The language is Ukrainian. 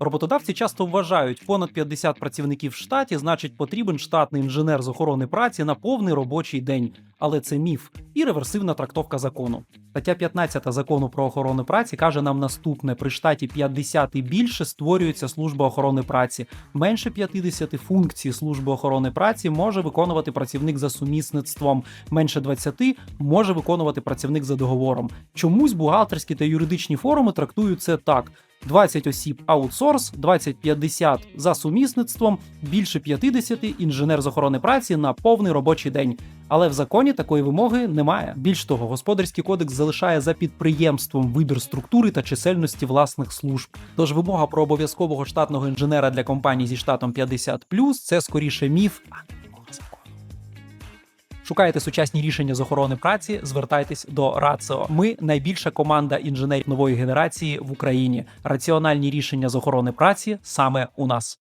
Роботодавці часто вважають, понад 50 працівників в штаті, значить, потрібен штатний інженер з охорони праці на повний робочий день. Але це міф і реверсивна трактовка закону. Стаття 15 закону про охорону праці каже нам наступне: при штаті 50 і більше створюється служба охорони праці. Менше 50 функцій служби охорони праці може виконувати працівник за сумісництвом. Менше 20 може виконувати працівник за договором. Чомусь бухгалтерські та юридичні форуми трактують це так: 20 осіб аутсорс, 20-50 за сумісництвом, більше 50 інженер з охорони праці на повний робочий день. Але в законі такої вимоги немає. Більш того, господарський кодекс залишає за підприємством вибір структури та чисельності власних служб. Тож вимога про обов'язкового штатного інженера для компаній зі штатом 50+, це скоріше міф, Шукаєте сучасні рішення з охорони праці, звертайтесь до Раціо. Ми найбільша команда інженерів нової генерації в Україні. Раціональні рішення з охорони праці саме у нас.